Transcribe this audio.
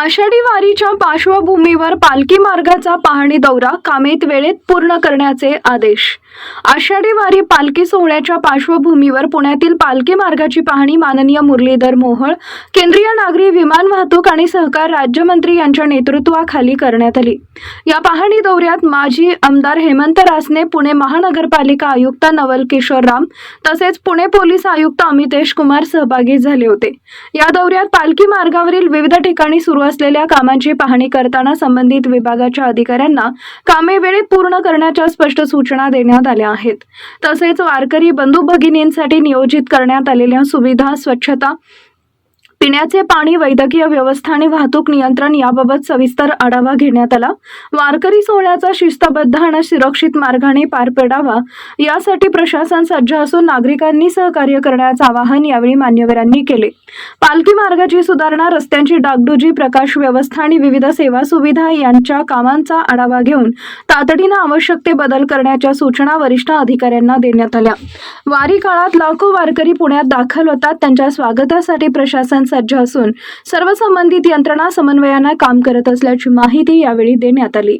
आषाढी वारीच्या पार्श्वभूमीवर पालखी मार्गाचा पाहणी दौरा कामेत वेळेत पूर्ण करण्याचे आदेश. आषाढी वारी पालखी सोहळ्याच्या पार्श्वभूमीवर पुण्यातील पालखी मार्गाची पाहणी माननीय मुरलीधर मोहोळ केंद्रीय नागरी विमान वाहतूक आणि सहकार राज्यमंत्री यांच्या नेतृत्वाखाली करण्यात आली. या पाहणी दौऱ्यात माजी आमदार हेमंत रासने पुणे महानगरपालिका आयुक्त नवल किशोर राम तसेच पुणे पोलीस आयुक्त अमितेश कुमार सहभागी झाले होते. या दौऱ्यात पालखी मार्गावरील विविध ठिकाणी सुरू असलेल्या कामांची पाहणी करताना संबंधित विभागाच्या अधिकाऱ्यांना कामे वेळेत पूर्ण करण्याच्या स्पष्ट सूचना देण्यात आल्या आहेत. तसेच वारकरी बंधू भगिनींसाठी नियोजित करण्यात आलेल्या सुविधा स्वच्छता पिण्याचे पाणी वैद्यकीय व्यवस्था आणि वाहतूक नियंत्रण याबाबत सविस्तर आढावा घेण्यात आला. वारकरी सोहळ्याचा शिस्तबद्ध आणि सुरक्षित मार्गाने पार पडावा यासाठी प्रशासन सज्ज असून नागरिकांनी सहकार्य करण्याचं आवाहन यावेळी मान्यवरांनी केले. पालखी मार्गाची सुधारणा रस्त्यांची डागडुजी प्रकाश व्यवस्था आणि विविध सेवा सुविधा यांच्या कामांचा आढावा घेऊन तातडीनं आवश्यक ते बदल करण्याच्या सूचना वरिष्ठ अधिकाऱ्यांना देण्यात आल्या. वारी काळात लाखो वारकरी पुण्यात दाखल होतात. त्यांच्या स्वागतासाठी प्रशासन सज्ज असून सर्व संबंधित यंत्रणा समन्वयानं काम करत असल्याची माहिती यावेळी देण्यात आली.